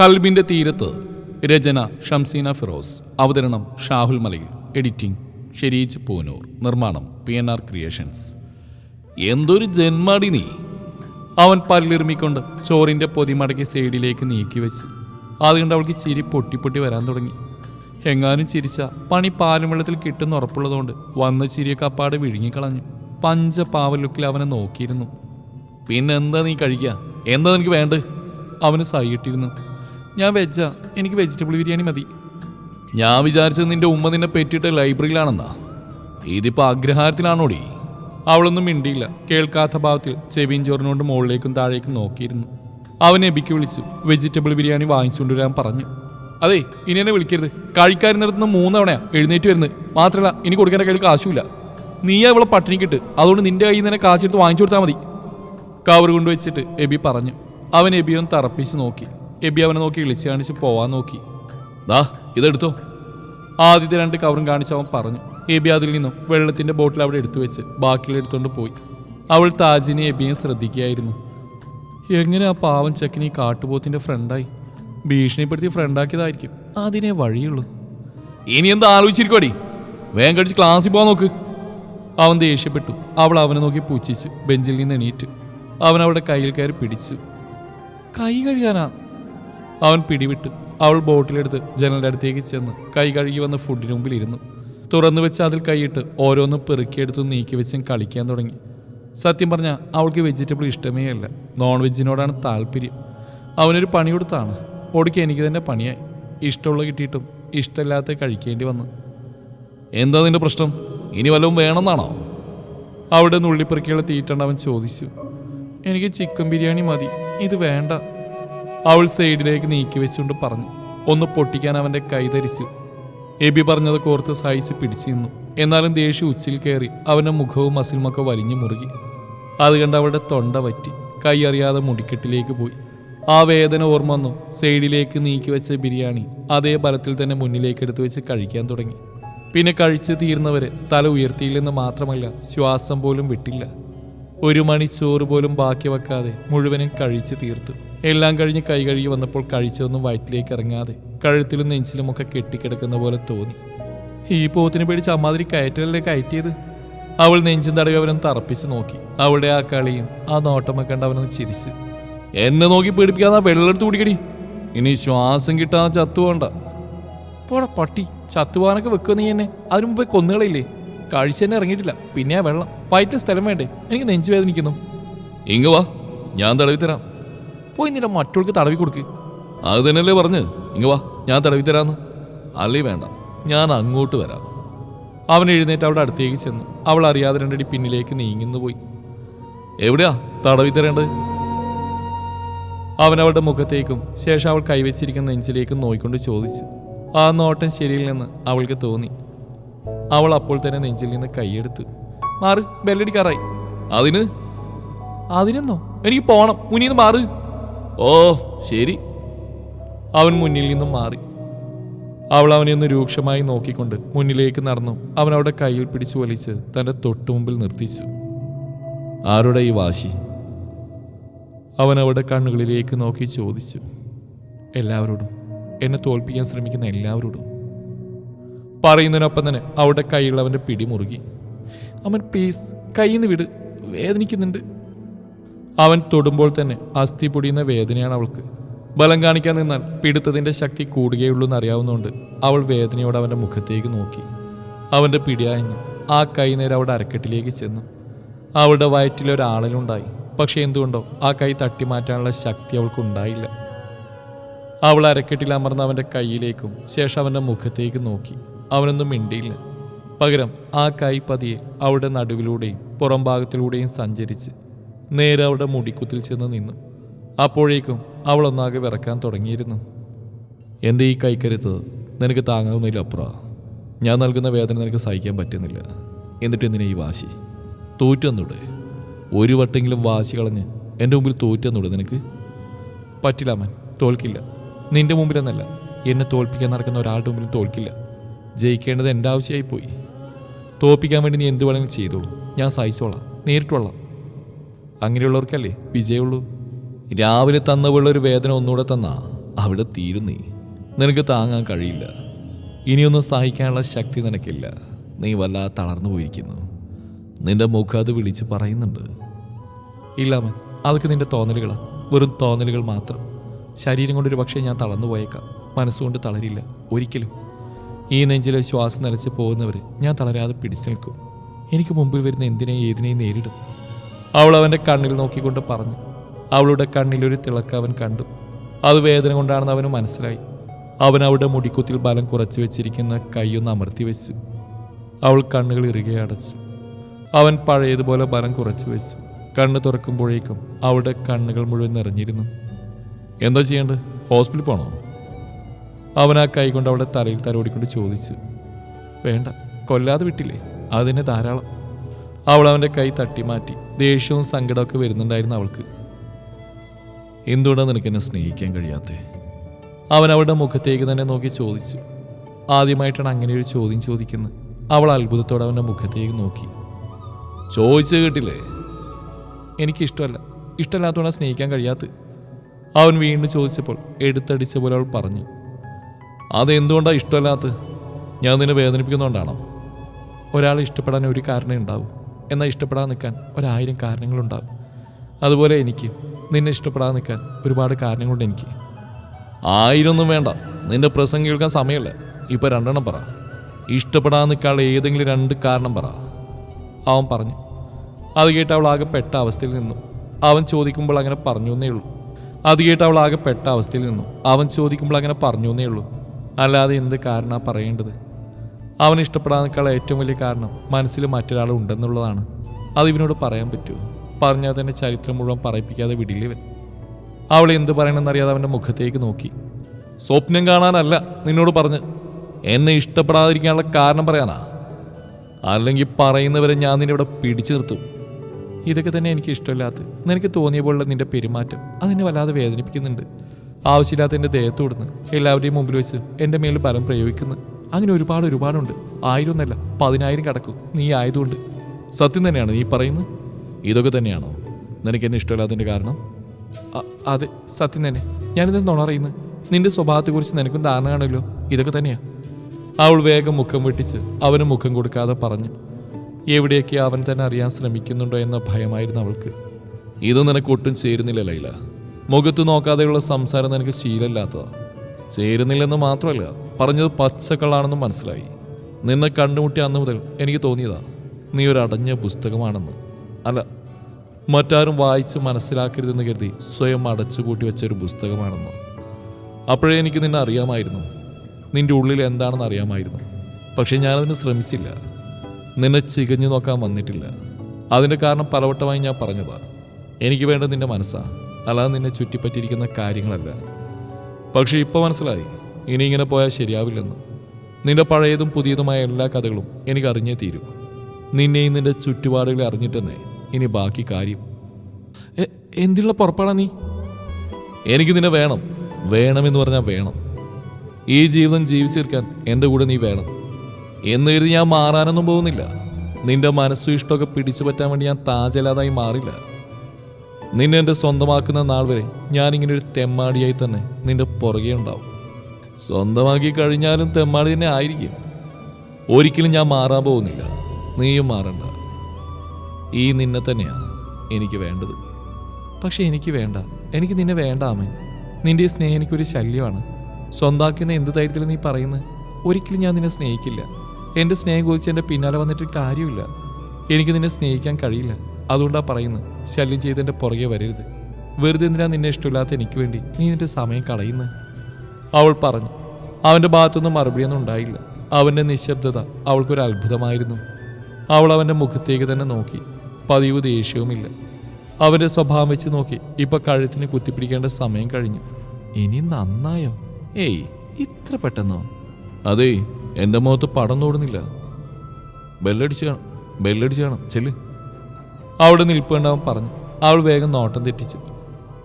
കൽബിന്റെ തീരത്ത് രചന ഷംസീന ഫിറോസ് അവതരണം ഷാഹുൽ മലയിൽ എഡിറ്റിംഗ് ഷെരീജ് പൂനൂർ നിർമ്മാണം പി എൻ ആർ ക്രിയേഷൻസ്. എന്തൊരു ജന്മാടി നീ. അവൻ പല്ലിറുമിക്കൊണ്ട് ചോറിന്റെ പൊതിമടക്കി സൈഡിലേക്ക് നീക്കി വെച്ച് അതുകൊണ്ട് അവൾക്ക് ചിരി പൊട്ടി പൊട്ടി വരാൻ തുടങ്ങി. എങ്ങാനും ചിരിച്ച പണി പാലും വെള്ളത്തിൽ കിട്ടുന്ന ഉറപ്പുള്ളതുകൊണ്ട് വന്ന ചിരിയൊക്കെ അപ്പാട് വിഴുങ്ങിക്കളഞ്ഞു. പഞ്ച പാവലുക്കിൽ അവനെ നോക്കിയിരുന്നു. പിന്നെന്താ നീ കഴിക്കുക എന്താ നിനക്ക് വേണ്ടത് അവന് സൈയിട്ടിരുന്നു ഞാൻ വെജാ എനിക്ക് വെജിറ്റബിൾ ബിരിയാണി മതി. ഞാൻ വിചാരിച്ചത് നിന്റെ ഉമ്മ നിന്നെ പെറ്റിട്ട് ലൈബ്രറിയിലാണെന്നാ. ഇതിപ്പോ അഗ്രഹാരത്തിലാണോടി അവളൊന്നും മിണ്ടിയില്ല. കേൾക്കാത്ത ഭാവത്തിൽ ചെവിയും ചോറിനോണ്ട് മുകളിലേക്കും താഴേക്കും നോക്കിയിരുന്നു. അവൻ എബിക്ക് വിളിച്ചു. വെജിറ്റബിൾ ബിരിയാണി വാങ്ങിച്ചുകൊണ്ടുവരാൻ പറഞ്ഞു. അതെ ഇനി എന്നെ വിളിക്കരുത്. കഴിക്കാരി മൂന്ന് മൂന്നവണയാ എഴുന്നേറ്റ് വരുന്നത്. മാത്രമല്ല ഇനി കൊടുക്കേണ്ട കയ്യിൽ കാശുമില്ല. നീയാ പട്ടിണി പട്ടിണിക്കിട്ട് അതുകൊണ്ട് നിന്റെ കയ്യിൽ നിന്ന് കാശെടുത്ത് വാങ്ങിച്ചു കൊടുത്താൽ മതി. കവർ കൊണ്ടുവച്ചിട്ട് എബി പറഞ്ഞു. അവൻ എബിയൊന്ന് തറപ്പിച്ച് നോക്കി. എബി അവനെ നോക്കി ഇളിച്ച് കാണിച്ച് പോവാൻ നോക്കി. ദാ ഇതെടുത്തോ. ആദ്യത്തെ രണ്ട് കവറും കാണിച്ച് അവൻ പറഞ്ഞു. എബി അതിൽ നിന്നും വെള്ളത്തിന്റെ ബോട്ടിൽ അവിടെ എടുത്തു വെച്ച് ബാക്കിയുള്ള എടുത്തുകൊണ്ട് പോയി. അവൾ താജിനെ എബിയെ ശ്രദ്ധിക്കുകയായിരുന്നു. എങ്ങനെ ആ പാവം ചെക്കൻ ഈ കാട്ടുപോത്തിന്റെ ഫ്രണ്ടായി ഭീഷണിപ്പെടുത്തി ഫ്രണ്ടാക്കിയതായിരിക്കും അതിനെ വഴിയുള്ളൂ. ഇനി എന്താ ആലോചിച്ചിരിക്കോടി വേഗം കഴിച്ച് ക്ലാസ്സിൽ പോവാൻ നോക്ക്. അവൻ ദേഷ്യപ്പെട്ടു. അവൾ അവനെ നോക്കി പൂച്ചിച്ചു ബെഞ്ചിൽ നിന്ന് എണീറ്റ്. അവൻ അവളുടെ കയ്യിൽ കയറി പിടിച്ചു. കൈ കഴുകാനാ? അവൻ പിടിവിട്ടു. അവൾ ബോട്ടിലെടുത്ത് ജനലിന്റെ അടുത്തേക്ക് ചെന്ന് കൈ കഴുകി വന്ന ഫുഡിന് മുമ്പിൽ ഇരുന്നു തുറന്നു വെച്ച് അതിൽ കൈയിട്ട് ഓരോന്നും പെറുക്കിയെടുത്ത് നീക്കി വെച്ചും കളിക്കാൻ തുടങ്ങി. സത്യം പറഞ്ഞാൽ അവൾക്ക് വെജിറ്റബിൾ ഇഷ്ടമേ അല്ല. നോൺ വെജിനോടാണ് താല്പര്യം. അവനൊരു പണി കൊടുത്താണ്. ഒടുക്കി എനിക്ക് തന്നെ പണിയായി. ഇഷ്ടമുള്ള കിട്ടിയിട്ടും ഇഷ്ടമില്ലാത്ത കഴിക്കേണ്ടി വന്നു. എന്താ നിന്റെ പ്രശ്നം? ഇനി വല്ലതും വേണമെന്നാണോ? അവിടെ നുള്ളിപ്പെറുക്കിയുള്ള തീറ്റണ്ട് അവൻ ചോദിച്ചു. എനിക്ക് ചിക്കൻ ബിരിയാണി മതി. ഇത് വേണ്ട. അവൾ സൈഡിലേക്ക് നീക്കി വെച്ചുകൊണ്ട് പറഞ്ഞു ഒന്ന് പൊട്ടിക്കാൻ അവന്റെ കൈ ധരിച്ചു. എബി പറഞ്ഞത് കോർത്ത് സഹിച്ച് പിടിച്ചു നിന്നു. എന്നാലും ദേഷ്യം ഉച്ചിൽ കയറി അവന്റെ മുഖവും മസിലുമൊക്കെ വലിഞ്ഞു മുറുകി. അത് കണ്ട് അവളുടെ തൊണ്ട വറ്റി. കൈ അറിയാതെ മുടിക്കെട്ടിലേക്ക് പോയി. ആ വേദന ഓർമ്മ വന്നു. സൈഡിലേക്ക് നീക്കി വെച്ച ബിരിയാണി അതേ ബലത്തിൽ തന്നെ മുന്നിലേക്ക് എടുത്തു വെച്ച് കഴിക്കാൻ തുടങ്ങി. പിന്നെ കഴിച്ചു തീർന്നവരെ തല ഉയർത്തിയില്ലെന്ന് മാത്രമല്ല ശ്വാസം പോലും വിട്ടില്ല. ഒരു മണി ചോറ് പോലും ബാക്കി വെക്കാതെ മുഴുവനും കഴിച്ചു തീർത്തു. എല്ലാം കഴിഞ്ഞ് കൈ കഴുകി വന്നപ്പോൾ കഴിച്ചതൊന്നും വയറ്റിലേക്ക് ഇറങ്ങാതെ കഴുത്തിലും നെഞ്ചിലും ഒക്കെ കെട്ടിക്കിടക്കുന്ന പോലെ തോന്നി. ഈ പോത്തിനെ പേടിച്ച് അമ്മാതിരി കയറ്റലല്ലേ കയറ്റിയത്? അവൾ നെഞ്ചും തടവി അവനും തറപ്പിച്ച് നോക്കി. അവളുടെ ആ കളിയും ആ നോട്ടമൊക്കെ കണ്ട് അവനൊന്ന് ചിരിച്ച്. എന്നെ നോക്കി പേടിപ്പിക്കാതെ വെള്ളെടുത്ത് കുടിക്കടി. ഇനി ശ്വാസം കിട്ടാതെ ചത്തുപോണ്ട. പോടാ പട്ടി ചത്തുവാനൊക്കെ വെക്കുക നീ എന്നെ. അതിനു മുമ്പേ കൊന്നുകളയില്ലേ? കഴിച്ച് തന്നെ ഇറങ്ങിയിട്ടില്ല. പിന്നെ ആ വെള്ളം. വയറ്റിൽ സ്ഥലം വേണ്ടേ? എനിക്ക് നെഞ്ചു വേദനിക്കുന്നു. ഇങ്ങ് വാ. ഞാൻ തടവി തരാം. പോയി നിന്റെ മറ്റുള്ളവർക്ക് തടവി കൊടുക്ക്. അത് തന്നെയല്ലേ പറഞ്ഞ്? ഇങ്ങ വാ ഞാൻ തടവി തരാന്ന്. അല്ലേ വേണ്ട ഞാൻ അങ്ങോട്ട് വരാം. അവൻ എഴുന്നേറ്റ് അവളുടെ അടുത്തേക്ക് ചെന്നു അവൾ അറിയാതെ രണ്ടടി പിന്നിലേക്ക് നീങ്ങുന്നു പോയി. എവിടെയാ തടവി തരേണ്ടത്? അവൻ അവളുടെ മുഖത്തേക്കും ശേഷം അവൾ കൈവച്ചിരിക്കുന്ന നെഞ്ചിലേക്കും നോയിക്കൊണ്ട് ചോദിച്ചു. ആ നോട്ടം ശരിയിൽ നിന്ന് അവൾക്ക് തോന്നി. അവൾ അപ്പോൾ തന്നെ നെഞ്ചിൽ നിന്ന് കൈയെടുത്തു. മാറ് ബെല്ലടിക്കാറായി. അതിന് അതിനെന്നോ? എനിക്ക് പോണം മുനിന്ന് നിന്ന് മാറ്. ഓ ശരി. അവൻ മുന്നിൽ നിന്നും മാറി. അവൾ അവനെ ഒന്ന് രൂക്ഷമായി നോക്കിക്കൊണ്ട് മുന്നിലേക്ക് നടന്നു. അവൻ അവിടെ കയ്യിൽ പിടിച്ചു വലിച്ച് തന്റെ തൊട്ടുമുമ്പിൽ നിർത്തിച്ചു. ആരുടെ ഈ വാശി? അവൻ അവളുടെ കണ്ണുകളിലേക്ക് നോക്കി ചോദിച്ചു. എല്ലാവരോടും. എന്നെ തോൽപ്പിക്കാൻ ശ്രമിക്കുന്ന എല്ലാവരോടും. പറയുന്നതിനൊപ്പം തന്നെ അവളുടെ കയ്യിൽ അവന്റെ പിടി മുറുകി അവൻ പ്ലീസ് കയ്യിൽ നിന്ന് വിട്. വേദനിക്കുന്നുണ്ട്. അവൻ തൊടുമ്പോൾ തന്നെ അസ്ഥി പൊടിയുന്ന വേദനയാണ് അവൾക്ക്. ബലം കാണിക്കാൻ നിന്നാൽ പിടുത്തതിന്റെ ശക്തി കൂടുകയുള്ളൂ എന്നറിയാവുന്നതുകൊണ്ട് അവൾ വേദനയോടെ അവന്റെ മുഖത്തേക്ക് നോക്കി. അവന്റെ പിടിയായഞ്ഞു ആ കൈ നേരെ അവളുടെ അരക്കെട്ടിലേക്ക് ചെന്നു. അവളുടെ വയറ്റിൽ ഒരാളലുണ്ടായി. പക്ഷെ എന്തുകൊണ്ടോ ആ കൈ തട്ടി മാറ്റാനുള്ള ശക്തി അവൾക്കുണ്ടായില്ല അവൾ അരക്കെട്ടിൽ അമർന്ന് അവന്റെ കൈയിലേക്കും ശേഷം അവന്റെ മുഖത്തേക്ക് നോക്കി. അവനൊന്നും മിണ്ടിയില്ല. പകരം ആ കൈ പതിയെ അവളുടെ നടുവിലൂടെയും പുറംഭാഗത്തിലൂടെയും സഞ്ചരിച്ച് നേരെ അവളുടെ മുടിക്കുത്തിൽ ചെന്ന് നിന്നു. അപ്പോഴേക്കും അവളൊന്നാകെ വിറക്കാൻ തുടങ്ങിയിരുന്നു. എന്റെ ഈ കൈക്കരുത്ത്? നിനക്ക് താങ്ങാവുന്നതിൽ അപ്പുറം. ഞാൻ നൽകുന്ന വേദന നിനക്ക് സഹിക്കാൻ പറ്റുന്നില്ല. എന്നിട്ട് എന്തിനാ ഈ വാശി? തോറ്റന്നൂടെ? ഒരു വട്ടെങ്കിലും വാശി കളഞ്ഞ് എന്റെ മുമ്പിൽ തോറ്റന്നൂടെ നിനക്ക്? പറ്റില്ല അമ്മൻ തോൽക്കില്ല. നിന്റെ മുമ്പിലെന്നല്ല എന്നെ തോൽപ്പിക്കാൻ നടക്കുന്ന ഒരാളുടെ മുമ്പിലും തോൽക്കില്ല. ജയിക്കേണ്ടത് എന്റെ ആവശ്യമായി പോയി തോൽപ്പിക്കാൻ വേണ്ടി നീ എന്ത് വേണമെങ്കിലും ചെയ്തോളൂ. ഞാൻ സഹിച്ചോളാം. നേരിട്ടോളാം അങ്ങനെയുള്ളവർക്കല്ലേ വിജയമുള്ളൂ? രാവിലെ തന്ന ഒരു വേദന ഒന്നുകൂടെ തന്നാ അവിടെ തീരുന്നീ നിനക്ക് താങ്ങാൻ കഴിയില്ല. ഇനിയൊന്നും സഹിക്കാനുള്ള ശക്തി നിനക്കില്ല. നീ വല്ലാതെ തളർന്നു പോയിരിക്കുന്നു. നിന്റെ മുഖം അത് വിളിച്ച് പറയുന്നുണ്ട്. ഇല്ലാമൻ അതൊക്കെ നിന്റെ തോന്നലുകളാണ് വെറും തോന്നലുകൾ മാത്രം. ശരീരം കൊണ്ടൊരു പക്ഷേ ഞാൻ തളർന്നു പോയേക്കാം. മനസ്സുകൊണ്ട് തളരില്ല ഒരിക്കലും. ഈ നെഞ്ചിലെ ശ്വാസം നിലച്ച് പോകുന്നവർ ഞാൻ തളരാതെ പിടിച്ചു നിൽക്കും. എനിക്ക് മുമ്പിൽ വരുന്ന എന്തിനേയും ഏതിനേയും നേരിടും. അവൾ അവന്റെ കണ്ണിൽ നോക്കിക്കൊണ്ട് പറഞ്ഞു. അവളുടെ കണ്ണിലൊരു തിളക്ക് അവൻ കണ്ടു. അത് വേദന കൊണ്ടാണെന്ന് അവന് മനസ്സിലായി. അവൻ അവളുടെ മുടിക്കുത്തിൽ ബലം കുറച്ചു വെച്ചിരിക്കുന്ന കൈയൊന്ന് അമർത്തി വെച്ചു. അവൾ കണ്ണുകൾ ഇറുകെ അടച്ചു. അവൻ പഴയതുപോലെ ബലം കുറച്ചു വെച്ചു. കണ്ണ് തുറക്കുമ്പോഴേക്കും അവളുടെ കണ്ണുകൾ മുഴുവൻ നിറഞ്ഞിരുന്നു. എന്താ ചെയ്യേണ്ടത്? ഹോസ്പിറ്റലിൽ പോണോ? അവൻ ആ കൈ കൊണ്ട് അവളുടെ തലയിൽ തലോടിക്കൊണ്ട് ചോദിച്ചു. വേണ്ട കൊല്ലാതെ വിട്ടില്ലേ? അതിനെ ധാരാളം. അവൾ അവന്റെ കൈ തട്ടി മാറ്റി. ദേഷ്യവും സങ്കടമൊക്കെ വരുന്നുണ്ടായിരുന്നു അവൾക്ക്. എന്തുകൊണ്ടാണ് നിനക്ക് എന്നെ സ്നേഹിക്കാൻ കഴിയാത്തേ അവൻ അവളുടെ മുഖത്തേക്ക് തന്നെ നോക്കി ചോദിച്ചു. ആദ്യമായിട്ടാണ് അങ്ങനെ ഒരു ചോദ്യം ചോദിക്കുന്നത്. അവൾ അത്ഭുതത്തോടെ അവന്റെ മുഖത്തേക്ക് നോക്കി. ചോദിച്ചു കേട്ടില്ലേ? എനിക്കിഷ്ടമല്ല. ഇഷ്ടമല്ലാത്തതുകൊണ്ടാണ് സ്നേഹിക്കാൻ കഴിയാത്ത അവൻ വീണ്ടും ചോദിച്ചപ്പോൾ എടുത്തടിച്ച പോലെ അവൾ പറഞ്ഞു. അതെന്തുകൊണ്ടാണ് ഇഷ്ടമല്ലാത്ത ഞാൻ നിന്നെ വേദനിപ്പിക്കുന്നതുകൊണ്ടാണോ? ഒരാളെ ഇഷ്ടപ്പെടാൻ ഒരു കാരണമേ ഉണ്ടാവൂ. എന്നാൽ ഇഷ്ടപ്പെടാതെ നിൽക്കാൻ ഒരായിരം കാരണങ്ങളുണ്ടാവും. അതുപോലെ എനിക്ക് നിന്നെ ഇഷ്ടപ്പെടാതെ നിൽക്കാൻ ഒരുപാട് കാരണങ്ങളുണ്ട് എനിക്ക്. ആയിരൊന്നും വേണ്ട. നിന്റെ പ്രസംഗം കേൾക്കാൻ സമയമല്ല? ഇപ്പോൾ രണ്ടെണ്ണം പറ. ഇഷ്ടപ്പെടാതെ നിൽക്കാനുള്ള ഏതെങ്കിലും രണ്ട് കാരണം പറ. അവൻ പറഞ്ഞു. അത് കേട്ട് അവൾ ആകെ പെട്ട അവസ്ഥയിൽ നിന്നു. അവൻ ചോദിക്കുമ്പോൾ അങ്ങനെ പറഞ്ഞു എന്നേ ഉള്ളൂ. അത് കേട്ട് അവൾ ആകെ പെട്ട അവസ്ഥയിൽ നിന്നു. അവൻ ചോദിക്കുമ്പോൾ അങ്ങനെ പറഞ്ഞു എന്നേ ഉള്ളൂ. അല്ലാതെ എന്ത് കാരണമാണ് പറയേണ്ടത്? അവൻ ഇഷ്ടപ്പെടാനേക്കാൾ ഏറ്റവും വലിയ കാരണം മനസ്സിൽ മറ്റൊരാൾ ഉണ്ടെന്നുള്ളതാണ്. അത് ഇവനോട് പറയാൻ പറ്റൂ. പറഞ്ഞാൽ തന്നെ ചരിത്രം മുഴുവൻ പറയിപ്പിക്കാതെ വിടില്ലവൻ അവൾ എന്ത് പറയണമെന്നറിയാതെ അവന്റെ മുഖത്തേക്ക് നോക്കി. സ്വപ്നം കാണാനല്ല നിന്നോട് പറഞ്ഞ്. എന്നെ ഇഷ്ടപ്പെടാതിരിക്കാനുള്ള കാരണം പറയാനാ? അല്ലെങ്കിൽ പറയുന്നവരെ ഞാൻ നിന്നെ ഇവിടെ പിടിച്ചു നിർത്തും. ഇതൊക്കെ തന്നെ എനിക്ക് ഇഷ്ടമില്ലാത്ത നിനക്ക് തോന്നിയ പോലുള്ള നിന്റെ പെരുമാറ്റം. അതെന്നെ വല്ലാതെ വേദനിപ്പിക്കുന്നുണ്ട്. ആവശ്യമില്ലാത്ത എന്റെ ദേഹത്ത് കൊടുന്ന് എല്ലാവരുടെയും മുമ്പിൽ വെച്ച് എന്റെ മേൽ ബലം പ്രയോഗിക്കുന്നു. അങ്ങനെ ഒരുപാട് ഒരുപാടുണ്ട്. ആയിരം ഒന്നല്ല പതിനായിരം കടക്കും. നീ ആയതുകൊണ്ട്. സത്യം തന്നെയാണ് നീ പറയുന്നത്? ഇതൊക്കെ തന്നെയാണോ? നിനക്ക് എന്നെ ഇഷ്ടമില്ലാത്തതിന്റെ കാരണം? അതെ സത്യം തന്നെ. ഞാനിത് നുണറിയുന്നു നിന്റെ സ്വഭാവത്തെക്കുറിച്ച് നിനക്കും ധാരണ കാണുമല്ലോ. ഇതൊക്കെ തന്നെയാ. അവൾ വേഗം മുഖം വെട്ടിച്ച് അവന് മുഖം കൊടുക്കാതെ പറഞ്ഞു. എവിടെയൊക്കെ അവൻ തന്നെ അറിയാൻ ശ്രമിക്കുന്നുണ്ടോ എന്ന ഭയമായിരുന്നു അവൾക്ക്. ഇത് നിനക്ക് ഒട്ടും ചേരുന്നില്ല ലൈല. മുഖത്ത് നോക്കാതെയുള്ള സംസാരം നിനക്ക് ശീലമില്ലാത്തതാ. ചേരുന്നില്ലെന്ന് മാത്രമല്ല പറഞ്ഞത് പച്ചക്കള്ളാണെന്നും മനസ്സിലായി. നിന്നെ കണ്ടുമുട്ടിയ അന്ന് മുതൽ എനിക്ക് തോന്നിയതാ നീ ഒരു അടഞ്ഞ പുസ്തകമാണെന്ന്. അല്ല മറ്റാരും വായിച്ച് മനസ്സിലാക്കരുതെന്ന് കരുതി സ്വയം അടച്ചുപൂട്ടി വെച്ച ഒരു പുസ്തകമാണെന്ന്. അപ്പോഴേ എനിക്ക് നിന്നെ അറിയാമായിരുന്നു. നിന്റെ ഉള്ളിൽ എന്താണെന്ന് അറിയാമായിരുന്നു. പക്ഷെ ഞാനതിന് ശ്രമിച്ചില്ല. നിന്നെ ചികഞ്ഞു നോക്കാൻ വന്നിട്ടില്ല. അതിന്റെ കാരണം പലവട്ടമായി ഞാൻ പറഞ്ഞതാണ് എനിക്ക് വേണ്ട നിന്റെ മനസ്സാണ് അല്ലാതെ നിന്നെ ചുറ്റിപ്പറ്റിയിരിക്കുന്ന കാര്യങ്ങളല്ല. പക്ഷെ ഇപ്പോൾ മനസ്സിലായി. ഇനി ഇങ്ങനെ പോയാൽ ശരിയാവില്ലെന്ന്. നിന്റെ പഴയതും പുതിയതുമായ എല്ലാ കഥകളും എനിക്ക് അറിഞ്ഞേ തീരൂ. നിന്നെയും നിന്റെ ചുറ്റുപാടുകളെ അറിഞ്ഞിട്ട് തന്നെ ഇനി ബാക്കി കാര്യം. എന്തിനുള്ള പുറപ്പാടാ നീ? എനിക്ക് നിന്നെ വേണം. വേണമെന്ന് പറഞ്ഞാൽ വേണം. ഈ ജീവിതം ജീവിച്ചിരിക്കാൻ എന്റെ കൂടെ നീ വേണം. എന്ന് കരുതി ഞാൻ മാറാനൊന്നും പോകുന്നില്ല. നിന്റെ മനസ്സും ഇഷ്ടമൊക്കെ പിടിച്ചു പറ്റാൻ വേണ്ടി ഞാൻ താജലാതായി മാറില്ല. നിന്നെ എന്റെ സ്വന്തമാക്കുന്ന നാൾ വരെ ഞാനിങ്ങനെ ഒരു തെമ്മാടിയായി തന്നെ നിന്റെ പുറകെ ഉണ്ടാവും. സ്വന്തമാക്കി കഴിഞ്ഞാലും തെമ്മാടി തന്നെ ആയിരിക്കും. ഒരിക്കലും ഞാൻ മാറാൻ പോകുന്നില്ല. നീയും മാറണ്ട. ഈ നിന്നെ തന്നെയാണ് എനിക്ക് വേണ്ടത്. പക്ഷെ എനിക്ക് വേണ്ട. എനിക്ക് നിന്നെ വേണ്ട അമ്മൻ നിന്റെ സ്നേഹം എനിക്കൊരു ശല്യമാണ്. സ്വന്താക്കുന്ന എന്ത് ധൈര്യത്തിൽ നീ പറയുന്നത്? ഒരിക്കലും ഞാൻ നിന്നെ സ്നേഹിക്കില്ല. എന്റെ സ്നേഹം കുറിച്ച് എന്റെ പിന്നാലെ വന്നിട്ട് കാര്യമില്ല എനിക്ക് നിന്നെ സ്നേഹിക്കാൻ കഴിയില്ല. അതുകൊണ്ടാണ് പറയുന്നത് ശല്യം ചെയ്ത് എന്റെ പുറകെ വരരുത്. വെറുതെ എന്തിനാ നിന്നെ ഇഷ്ടമില്ലാത്ത എനിക്ക് വേണ്ടി നീ നിന്റെ സമയം കളയുന്നത് അവൾ പറഞ്ഞു അവന്റെ ഭാഗത്തൊന്നും മറുപടിയൊന്നും ഉണ്ടായില്ല. അവന്റെ നിശബ്ദത അവൾക്കൊരു അത്ഭുതമായിരുന്നു. അവൾ അവന്റെ മുഖത്തേക്ക് തന്നെ നോക്കി പതിവ് ദേഷ്യവുമില്ല. അവന്റെ സ്വഭാവം വെച്ച് നോക്കി ഇപ്പം കഴുത്തിന് കുത്തിപ്പിടിക്കേണ്ട സമയം കഴിഞ്ഞു. ഇനി നന്നായോ? ഏയ് ഇത്ര പെട്ടെന്നോ? അതേ എന്റെ മുഖത്ത് പടം തോടുന്നില്ല. ബെല്ലടിച്ച് കാണും ബെല്ലടിച്ച് കാണും ചെല്ല്. അവിടെ നിൽപ്പുണ്ടാവും പറഞ്ഞു. അവൾ വേഗം നോട്ടം തെറ്റിച്ചു.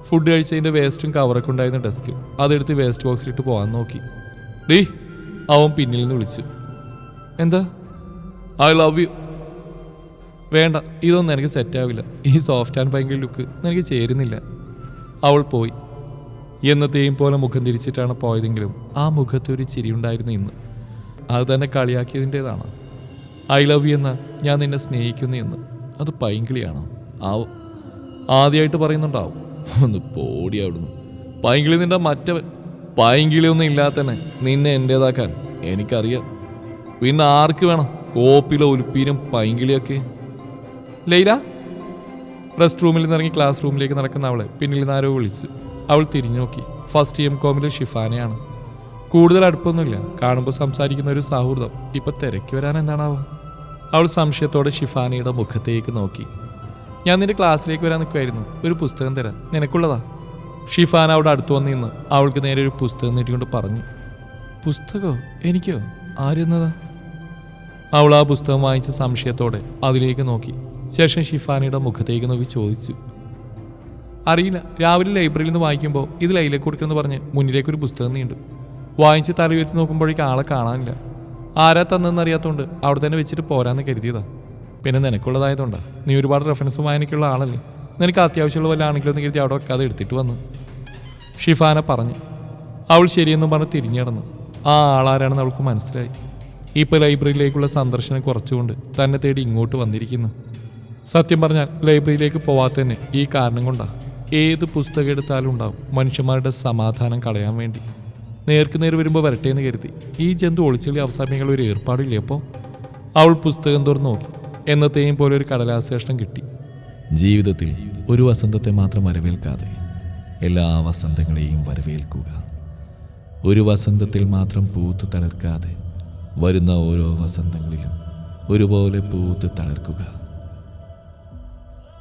ഫുഡ് കഴിച്ചതിന്റെ വേസ്റ്റും കവറൊക്കെ ഉണ്ടായിരുന്ന ഡെസ്കിൽ അതെടുത്ത് വേസ്റ്റ് ബോക്സിലിട്ട് പോകാൻ നോക്കി. ഡീ അവൻ പിന്നിൽ നിന്ന് വിളിച്ചു. എന്താ? ഐ ലവ് യു വേണ്ട ഇതൊന്നും എനിക്ക് സെറ്റ് ആവില്ല. ഈ സോഫ്റ്റ് ആൻഡ് ഭയങ്കര ലുക്ക് എനിക്ക് ചേരുന്നില്ല. അവൾ പോയി. എന്നത്തെയും പോലെ മുഖം തിരിച്ചിട്ടാണ് പോയതെങ്കിലും ആ മുഖത്തൊരു ചിരിയുണ്ടായിരുന്നു ഇന്ന്. അത് തന്നെ കളിയാക്കിയതിന്റെതാണ്. ഐ ലവ് യു എന്ന ഞാൻ നിന്നെ സ്നേഹിക്കുന്നു എന്ന്. അത് പൈങ്കിളിയാണോ? ആവും. ആദ്യമായിട്ട് പറയുന്നുണ്ടാവും. ഒന്ന് പോടി അവിടുന്ന്. പൈങ്കിളി നിന്റെ മറ്റവൻ. പൈങ്കിളിയൊന്നും ഇല്ലാത്തന്നെ നിന്നെ എന്റേതാക്കാൻ എനിക്കറിയാം. പിന്നെ ആർക്ക് വേണം? കോപ്പിലോ ഉലുപ്പീനും പൈങ്കിളിയൊക്കെ? ലൈല റെസ്റ്റ് റൂമിൽ നിന്ന് ഇറങ്ങി ക്ലാസ് റൂമിലേക്ക് നടക്കുന്ന അവളെ പിന്നിൽ നിന്ന് ആരോ വിളിച്ചു. അവൾ തിരിഞ്ഞു നോക്കി. ഫസ്റ്റ് എം കോമിലെ ഷിഫാനയാണ്. കൂടുതൽ അടുപ്പൊന്നുമില്ല. കാണുമ്പോൾ സംസാരിക്കുന്ന ഒരു സൗഹൃദം. ഇപ്പൊ തിരക്കി വരാൻ എന്താണാവോ? അവൾ സംശയത്തോടെ ഷിഫാനിയുടെ മുഖത്തേക്ക് നോക്കി. ഞാൻ നിന്റെ ക്ലാസ്സിലേക്ക് വരാൻ നിൽക്കുമായിരുന്നു ഒരു പുസ്തകം തരാം നിനക്കുള്ളതാ. ഷിഫാൻ അവിടെ അടുത്തു വന്ന് നിന്ന് അവൾക്ക് നേരെ ഒരു പുസ്തകം നീട്ടിക്കൊണ്ട് പറഞ്ഞു. പുസ്തകമോ എനിക്കോ? ആരെന്നതാ അവൾ ആ പുസ്തകം വാങ്ങിച്ച സംശയത്തോടെ അതിലേക്ക് നോക്കി. ശേഷം ഷിഫാനിയുടെ മുഖത്തേക്ക് നോക്കി ചോദിച്ചു. അറിയില്ല. രാവിലെ ലൈബ്രറിയിൽ നിന്ന് വായിക്കുമ്പോൾ ഇത് ലൈലേക്ക് കൊടുക്കണമെന്ന് പറഞ്ഞ് മുന്നിലേക്കൊരു പുസ്തകം നീണ്ടു. വാങ്ങിച്ച് തല ഉയർത്തി നോക്കുമ്പോഴേക്കും ആളെ കാണാനില്ല. ആരാ തന്നെന്ന് അറിയാത്തതുകൊണ്ട് അവിടെ തന്നെ വെച്ചിട്ട് പോരാന്ന് കരുതിയതാ. പിന്നെ നിനക്കുള്ളതായതുകൊണ്ടാ. നീ ഒരുപാട് റെഫറൻസ് വായനയ്ക്കുള്ള ആളല്ലേ. നിനക്ക് അത്യാവശ്യമുള്ള വല്ല ആണെങ്കിലും എന്ന് കരുതി അവിടെ വെക്കാതെ എടുത്തിട്ട് വന്നു. ഷിഫാന പറഞ്ഞു. അവൾ ശരിയെന്നും പറഞ്ഞ് തിരിഞ്ഞു നടന്നു. ആ ആളാരാണെന്ന് അവൾക്ക് മനസ്സിലായി. ഇപ്പോൾ ലൈബ്രറിയിലേക്കുള്ള സന്ദർശനം കുറച്ചുകൊണ്ട് തന്നെ തേടി ഇങ്ങോട്ട് വന്നിരിക്കുന്നു. സത്യം പറഞ്ഞാൽ ലൈബ്രറിയിലേക്ക് പോവാത്തന്നെ ഈ കാരണം കൊണ്ടാണ് ഏത് പുസ്തകം എടുത്താലും ഉണ്ടാവും മനുഷ്യന്മാരുടെ സമാധാനം കളയാൻ വേണ്ടി. നേർക്ക് നേർ വരുമ്പോൾ വരട്ടെ എന്ന് കരുതി. ഈ ജന്തു ഒളിച്ചുകളി അവസാനിപ്പിക്കാനുള്ള ഒരു ഏർപ്പാടില്ലേ അപ്പോൾ അവൾ പുസ്തകം തുറന്നു നോക്കി. എന്നത്തെയും പോലെ ഒരു കടലാസേഷണം കിട്ടി. ജീവിതത്തിൽ ഒരു വസന്തത്തെ മാത്രം വരവേൽക്കാതെ എല്ലാ വസന്തങ്ങളെയും വരവേൽക്കുക. ഒരു വസന്തത്തിൽ മാത്രം പൂത്ത് തളർക്കാതെ വരുന്ന ഓരോ വസന്തങ്ങളിലും ഒരുപോലെ പൂത്ത് തളർക്കുക.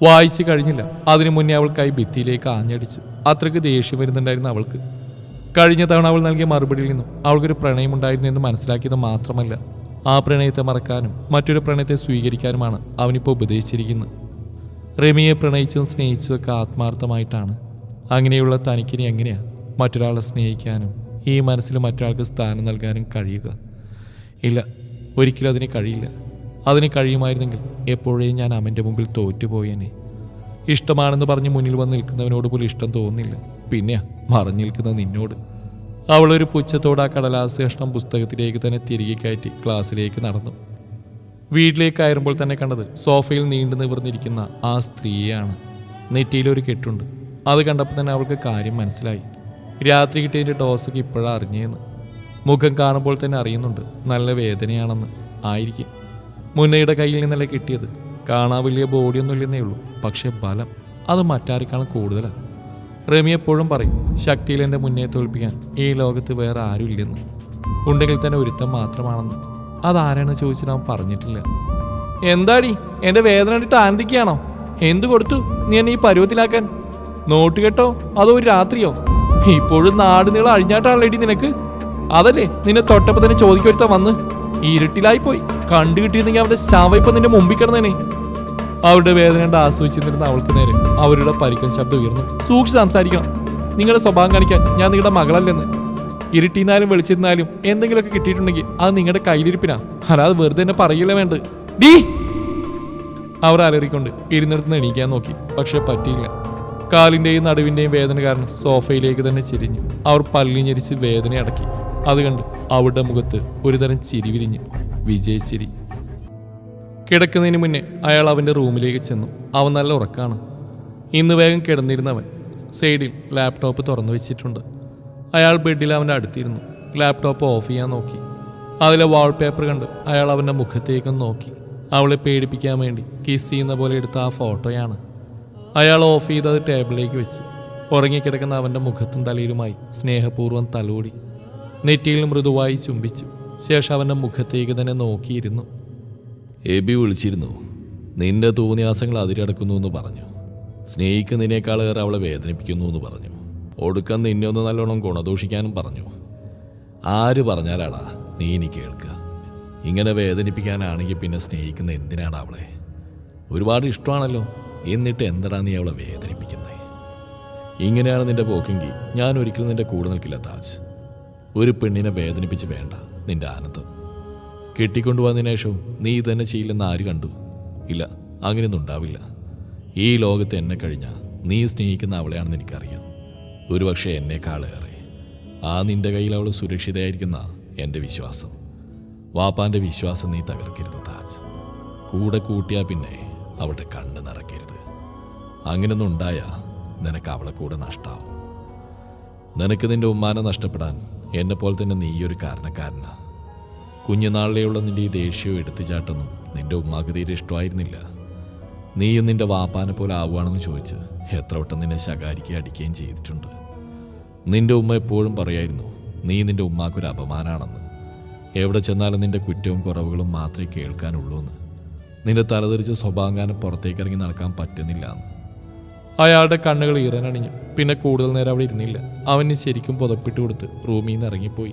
വായിച്ചു കഴിഞ്ഞില്ല. അതിനു മുന്നേ അവൾ കൈ ഭിത്തിയിലേക്ക് ആഞ്ഞടിച്ചു. അത്രയ്ക്ക് ദേഷ്യം വരുന്നുണ്ടായിരുന്നു അവൾക്ക്. കഴിഞ്ഞ തവണ അവൾ നൽകിയ മറുപടിയിൽ നിന്നും അവൾക്കൊരു പ്രണയമുണ്ടായിരുന്നു എന്ന് മനസ്സിലാക്കിയത് മാത്രമല്ല. ആ പ്രണയത്തെ മറക്കാനും മറ്റൊരു പ്രണയത്തെ സ്വീകരിക്കാനുമാണ് അവനിപ്പോൾ ഉപദേശിച്ചിരിക്കുന്നത്. റമിയെ പ്രണയിച്ചും സ്നേഹിച്ചതൊക്കെ ആത്മാർത്ഥമായിട്ടാണ്. അങ്ങനെയുള്ള തനിക്കിനി എങ്ങനെയാ മറ്റൊരാളെ സ്നേഹിക്കാനും ഈ മനസ്സിൽ മറ്റൊരാൾക്ക് സ്ഥാനം നൽകാനും കഴിയുക? ഇല്ല ഒരിക്കലും അതിന് കഴിയില്ല. അതിന് കഴിയുമായിരുന്നെങ്കിൽ എപ്പോഴേ ഞാൻ അവന്റെ മുമ്പിൽ തോറ്റുപോയേനെ. ഇഷ്ടമാണെന്ന് പറഞ്ഞ് മുന്നിൽ വന്ന് നിൽക്കുന്നവനോട് പോലും ഇഷ്ടം തോന്നില്ല പിന്നെയാ മറഞ്ഞു നിൽക്കുന്ന നിന്നോട്. അവളൊരു പുച്ഛത്തോട് ആ കടലാസ് കഷ്ണം പുസ്തകത്തിലേക്ക് തന്നെ തിരികെ കയറ്റി ക്ലാസ്സിലേക്ക് നടന്നു. വീട്ടിലേക്ക് കയറുമ്പോൾ തന്നെ കണ്ടത് സോഫയിൽ നീണ്ടു നിവർന്നിരിക്കുന്ന ആ സ്ത്രീയാണ് നെറ്റിയിലൊരു കെട്ടുണ്ട്. അത് കണ്ടപ്പോൾ തന്നെ അവൾക്ക് കാര്യം മനസ്സിലായി. രാത്രി കിട്ടിയതിന്റെ ഡോസൊക്കെ ഇപ്പോഴാണ് അറിഞ്ഞേന്ന്. മുഖം കാണുമ്പോൾ തന്നെ അറിയുന്നുണ്ട് നല്ല വേദനയാണെന്ന്. ആയിരിക്കും. മുന്നയുടെ കയ്യിൽ നിന്നല്ല കിട്ടിയത്. കാണാൻ വലിയ ബോഡിയൊന്നും ഇല്ലെന്നേ ഉള്ളൂ. പക്ഷേ ബലം. അത് മറ്റാരെക്കാളും കൂടുതലാണ് റമി എപ്പോഴും പറയും ശക്തിയിൽ എന്റെ മുന്നേ തോൽപ്പിക്കാൻ ഈ ലോകത്ത് വേറെ ആരും ഇല്ലെന്ന് ഉണ്ടെങ്കിൽ തന്നെ ഒരുത്തം മാത്രമാണെന്ന്. അതാരാണ് ചോദിച്ചിട്ട് അവൻ പറഞ്ഞിട്ടില്ല. എന്താടി? എന്റെ വേദന കണ്ടിട്ട് ആനന്ദിക്കുകയാണോ? എന്തു കൊടുത്തു നീ എന്നെ ഈ പരുവത്തിലാക്കാൻ? നോട്ട് കേട്ടോ? അതോ ഒരു രാത്രിയോ? ഇപ്പോഴും നാട് നീളം അഴിഞ്ഞാട്ടാണല്ലേടി നിനക്ക്? അതല്ലേ നിന്നെ തൊട്ടപ്പോ തന്നെ ചോദിക്കൊരുത്ത വന്ന്? ഇരുട്ടിലായി പോയി കണ്ടു കിട്ടിയിരുന്നെങ്കിൽ അവന്റെ ശവ ഇപ്പൊ നിന്റെ മുമ്പിൽ കിടന്നേനെ. അവരുടെ വേദന കണ്ട് ആസ്വദിച്ചിരുന്ന അവൾക്ക് നേരെ അവരുടെ പരിക്കൻ ശബ്ദം ഉയർന്നു. സൂക്ഷിച്ച് സംസാരിക്കണം. നിങ്ങളുടെ സ്വഭാവം കാണിക്കാൻ ഞാൻ നിങ്ങളുടെ മകളല്ലെന്ന്. ഇരുട്ടിന്നാലും വെളിച്ചിരുന്നാലും എന്തെങ്കിലുമൊക്കെ കിട്ടിയിട്ടുണ്ടെങ്കിൽ അത് നിങ്ങളുടെ കയ്യിലിരിപ്പിനാ. അല്ലാതെ വെറുതെ തന്നെ പറയില്ല വേണ്ട ഡീ! അവർ അലറിക്കൊണ്ട് ഇരുന്നിടത്ത് എണീക്കാൻ നോക്കി. പക്ഷെ പറ്റിയില്ല. കാലിന്റെയും നടുവിന്റെയും വേദന കാരണം സോഫയിലേക്ക് തന്നെ ചിരിഞ്ഞു. അവർ പല്ലി ഞെരിച്ച് വേദന അടക്കി അത് കണ്ട് അവളുടെ മുഖത്ത് ഒരുതരം ചിരി വിരിഞ്ഞു. വിജയച്ചിരി കിടക്കുന്നതിന് മുന്നേ അയാൾ അവന്റെ റൂമിലേക്ക് ചെന്നു. അവൻ നല്ല ഉറക്കാണ്. ഇന്ന് വേഗം കിടന്നിരുന്നവൻ സൈഡിൽ ലാപ്ടോപ്പ് തുറന്നു വെച്ചിട്ടുണ്ട്. അയാൾ ബെഡിൽ അവന്റെ അടുത്തിരുന്നു. ലാപ്ടോപ്പ് ഓഫ് ചെയ്യാൻ നോക്കി. അതിലെ വാൾപേപ്പർ കണ്ട് അയാൾ അവന്റെ മുഖത്തേക്കും നോക്കി. അവളെ പേടിപ്പിക്കാൻ വേണ്ടി കിസ് ചെയ്യുന്ന പോലെ എടുത്ത ആ ഫോട്ടോയാണ് അയാൾ ഓഫ് ചെയ്ത് അത് ടേബിളിലേക്ക് വെച്ച്. ഉറങ്ങിക്കിടക്കുന്ന അവന്റെ മുഖത്തും തലയിലുമായി സ്നേഹപൂർവം തലോടി. നെറ്റിയിൽ മൃദുവായി ചുംബിച്ചു. ശേഷം അവന്റെ മുഖത്തേക്ക് തന്നെ നോക്കിയിരുന്നു. എബി വിളിച്ചിരുന്നു. നിന്റെ തോന്നിയാസങ്ങൾ അതിരടക്കുന്നു എന്ന് പറഞ്ഞു. സ്നേഹിക്കുന്നതിനേക്കാളേറെ അവളെ വേദനിപ്പിക്കുന്നു എന്ന് പറഞ്ഞു. ഒടുക്കം നിന്നെ ഒന്ന് നല്ലോണം ഗുണദോഷിക്കാനും പറഞ്ഞു. ആര് പറഞ്ഞാലാടാ നീ ഇനി കേൾക്കുക. ഇങ്ങനെ വേദനിപ്പിക്കാനാണെങ്കിൽ പിന്നെ സ്നേഹിക്കുന്ന എന്തിനാണ് അവളെ? ഒരുപാട് ഇഷ്ടമാണല്ലോ. എന്നിട്ട് എന്തടാ നീ അവളെ വേദനിപ്പിക്കുന്നത് ഇങ്ങനെയാണ് നിന്റെ പോക്കെങ്കിൽ ഞാൻ ഒരിക്കലും നിന്റെ കൂടെ നിൽക്കില്ല താജ്. ഒരു പെണ്ണിനെ വേദനിപ്പിച്ച് വേണ്ട നിന്റെ ആനന്ദം. കെട്ടിക്കൊണ്ടുവന്നതിന് ശേഷവും നീ തന്നെ ചെയ്യില്ലെന്ന് ആര് കണ്ടു? ഇല്ല അങ്ങനെയൊന്നും ഉണ്ടാവില്ല. ഈ ലോകത്ത് എന്നെ കഴിഞ്ഞാൽ നീ സ്നേഹിക്കുന്ന അവളെയാണെന്ന് എനിക്കറിയാം. ഒരു പക്ഷേ എന്നെക്കാളേറെ ആ നിന്റെ കയ്യിൽ അവൾ സുരക്ഷിതയായിരിക്കുന്ന എന്റെ വിശ്വാസം. വാപ്പാന്റെ വിശ്വാസം നീ തകർക്കരുത് താജ്. കൂടെ കൂട്ടിയാൽ പിന്നെ അവളുടെ കണ്ണ് നിറയ്ക്കരുത്. അങ്ങനൊന്നും ഉണ്ടായാൽ നിനക്ക് അവളെ കൂടെ നഷ്ടാവും. നിനക്ക് നിന്റെ ഉമ്മാനെ നഷ്ടപ്പെടാൻ എന്നെ പോലെ തന്നെ നീയൊരു കാരണക്കാരനാ. കുഞ്ഞുനാളിലെയുള്ള നിന്റെ ഈ ദേഷ്യവും എടുത്തുചാട്ടൊന്നും നിന്റെ ഉമ്മാക്ക് തീരെ ഇഷ്ടമായിരുന്നില്ല. നീയും നിന്റെ വാപ്പാനെ പോലെ ആവുകയാണെന്ന് ചോദിച്ച് എത്ര വട്ടം നിന്നെ ശകാരിക്കുകയും അടിക്കുകയും ചെയ്തിട്ടുണ്ട്. നിന്റെ ഉമ്മ എപ്പോഴും പറയായിരുന്നു നീ നിന്റെ ഉമ്മാക്കൊരു അപമാനാണെന്ന്. എവിടെ ചെന്നാലും നിന്റെ കുറ്റവും കുറവുകളും മാത്രമേ കേൾക്കാനുള്ളൂ എന്ന്. നിന്റെ തലതെറിച്ച് സ്വഭാവം പുറത്തേക്ക് ഇറങ്ങി നടക്കാൻ പറ്റുന്നില്ല എന്ന് അയാളുടെ കണ്ണുകൾ ഈറനണിഞ്ഞു. പിന്നെ കൂടുതൽ നേരം അവിടെ ഇരുന്നില്ല. അവന് ശരിക്കും പുതപ്പിട്ട് കൊടുത്ത് റൂമിൽ നിന്ന് ഇറങ്ങിപ്പോയി.